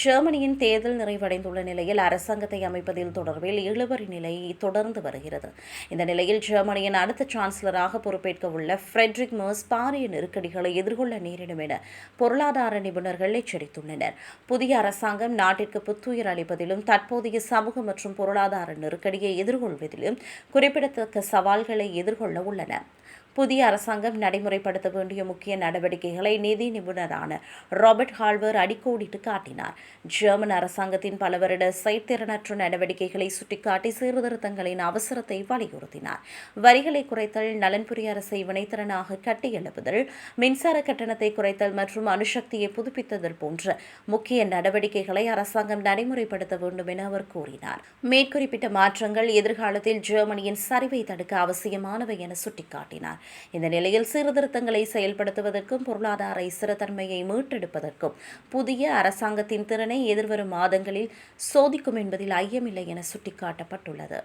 ஜெர்மனியின் தேர்தல் நிறைவடைந்துள்ள நிலையில் அரசாங்கத்தை அமைப்பதில் தொடர்பில் இழுபறி நிலை தொடர்ந்து வருகிறது. இந்த நிலையில் ஜெர்மனியின் அடுத்த சான்சலராக பொறுப்பேற்க உள்ள ஃப்ரெட்ரிக் மர்ஸ் பாரிய நெருக்கடிகளை எதிர்கொள்ள நேரிடும் என பொருளாதார நிபுணர்கள் எச்சரித்துள்ளனர். புதிய அரசாங்கம் நாட்டிற்கு புத்துயிர் அளிப்பதிலும் தற்போதைய சமூக மற்றும் பொருளாதார நெருக்கடியை எதிர்கொள்வதிலும் குறிப்பிடத்தக்க சவால்களை எதிர்கொள்ள உள்ளன. புதிய அரசாங்கம் நடைமுறைப்படுத்த வேண்டிய முக்கிய நடவடிக்கைகளை நிதி நிபுணரான ராபர்ட் ஹால்வர் அடிக்கோடிட்டு காட்டினார். ஜெர்மன் அரசாங்கத்தின் பல வருட செயற்திறனற்ற நடவடிக்கைகளை சுட்டிக்காட்டி சீர்திருத்தங்களின் அவசரத்தை வலியுறுத்தினார். வரிகளை குறைத்தல் நலன்புரி அரசை வினைத்திறனாக கட்டியெழுப்புதல் மின்சார கட்டணத்தை குறைத்தல் மற்றும் அணுசக்தியை புதுப்பித்ததல் போன்ற முக்கிய நடவடிக்கைகளை அரசாங்கம் நடைமுறைப்படுத்த வேண்டும் என அவர் கூறினார். மேற்குறிப்பிட்ட மாற்றங்கள் எதிர்காலத்தில் ஜெர்மனியின் சரிவை தடுக்க அவசியமானவை என சுட்டிக்காட்டினார். இந்த நிலையில் சீர்திருத்தங்களை செயல்படுத்துவதற்கும் பொருளாதார ஸ்திரத்தன்மையை மீட்டெடுப்பதற்கும் புதிய அரசாங்கத்தின் திறனை எதிர்வரும் மாதங்களில் சோதிக்கும் என்பதில் ஐயமில்லை என சுட்டிக்காட்டப்பட்டுள்ளது.